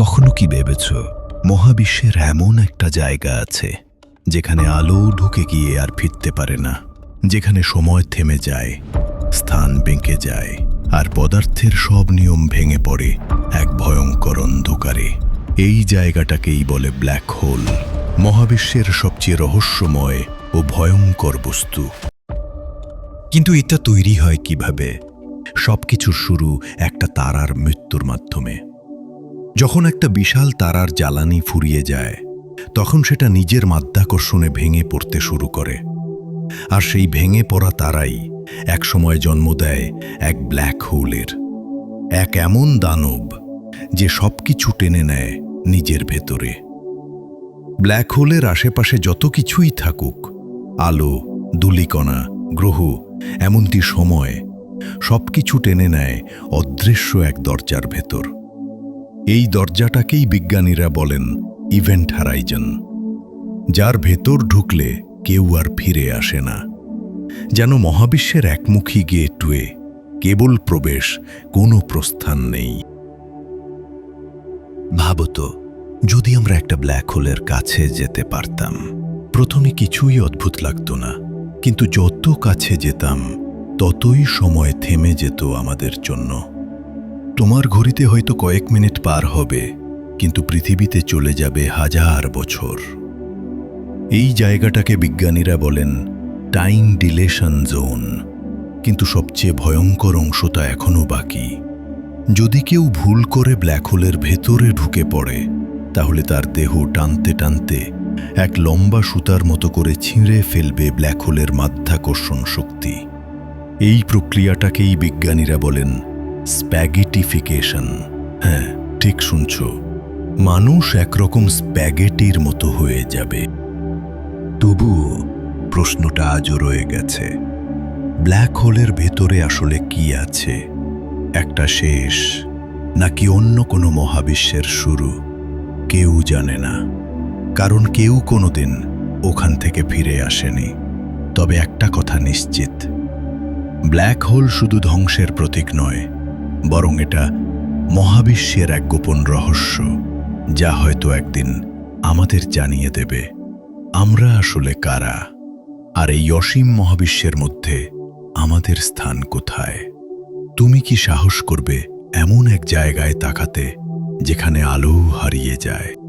কখনো কি ভেবেছ? মহাবিশ্বের এমন একটা জায়গা আছে, যেখানে আলো ঢুকে গিয়ে আর ফিরতে পারে না, যেখানে সময় থেমে যায়, স্থান বেঁকে যায়, আর পদার্থের সব নিয়ম ভেঙে পড়ে এক ভয়ঙ্কর অন্ধকারে। এই জায়গাটাকেই বলে ব্ল্যাক হোল, মহাবিশ্বের সবচেয়ে রহস্যময় ও ভয়ঙ্কর বস্তু। কিন্তু এটা তৈরি হয় কীভাবে? সবকিছুর শুরু একটা তারার মৃত্যুর মাধ্যমে। যখন একটা বিশাল তারার জ্বালানি ফুরিয়ে যায়, তখন সেটা নিজের মাধ্যাকর্ষণে ভেঙে পড়তে শুরু করে। আর সেই ভেঙে পড়া তারাই একসময় জন্ম দেয় এক ব্ল্যাক হোলের, এক এমন দানব যে সবকিছু টেনে নেয় নিজের ভেতরে। ব্ল্যাক হোলের আশেপাশে যত কিছুই থাকুক, আলো দুলিকণা গ্রহ এমনটি সময়, সবকিছু টেনে নেয় অদৃশ্য এক দরজার ভেতর। এই দরজাটাকেই বিজ্ঞানীরা বলেন ইভেন্ট হারাইজন, যার ভেতর ঢুকলে কেউ আর ফিরে আসে না, যেন মহাবিশ্বের একমুখী গেটওয়ে, কেবল প্রবেশ, কোনো প্রস্থান নেই। ভাবত, যদি আমরা একটা ব্ল্যাক হোলের কাছে যেতে পারতাম, প্রথমে কিছুই অদ্ভুত লাগতো না, কিন্তু যত কাছে যেতাম, ততই সময় থেমে যেত আমাদের জন্য। তোমার ঘড়িতে হয়তো কয়েক মিনিট পার হবে, কিন্তু পৃথিবীতে চলে যাবে হাজার বছর। এই জায়গাটাকে বিজ্ঞানীরা বলেন টাইম ডিলেশন জোন, কিন্তু সবচেয়ে ভয়ঙ্কর অংশটা এখনও বাকি। যদি কেউ ভুল করে ব্ল্যাক হোলের ভেতরে ঢুকে পড়ে, তাহলে তার দেহ টানতে টানতে এক লম্বা সুতার মতো করে ছিঁড়ে ফেলবে ব্ল্যাক হোলের মাধ্যাকর্ষণ শক্তি। এই প্রক্রিয়াটাকেই বিজ্ঞানীরা বলেন স্প্যাগেটিফিকেশন। হ্যাঁ ঠিক শুনছ। মানুষ একরকম স্প্যাগেটির মতো হয়ে যাবে। তবুও প্রশ্নটা আজও রয়ে গেছে। ব্ল্যাক হোলের ভেতরে আসলে কি আছে? একটা শেষ, নাকি অন্য কোনো মহাবিশ্বের শুরু? কেউ জানে না। কারণ কেউ কোনোদিন ওখান থেকে ফিরে আসেনি। তবে একটা কথা নিশ্চিত। ব্ল্যাক হোল শুধু ধ্বংসের প্রতীক নয় বরং এটা মহাবিশ্বের এক গোপন রহস্য, যা হয়তো একদিন আমাদের জানিয়ে দেবে, আমরা আসলে কারা? আর এই অসীম মহাবিশ্বের মধ্যে আমাদের স্থান কোথায়? তুমি কি সাহস করবে এমন এক জায়গায় তাকাতে, যেখানে আলো হারিয়ে যায়?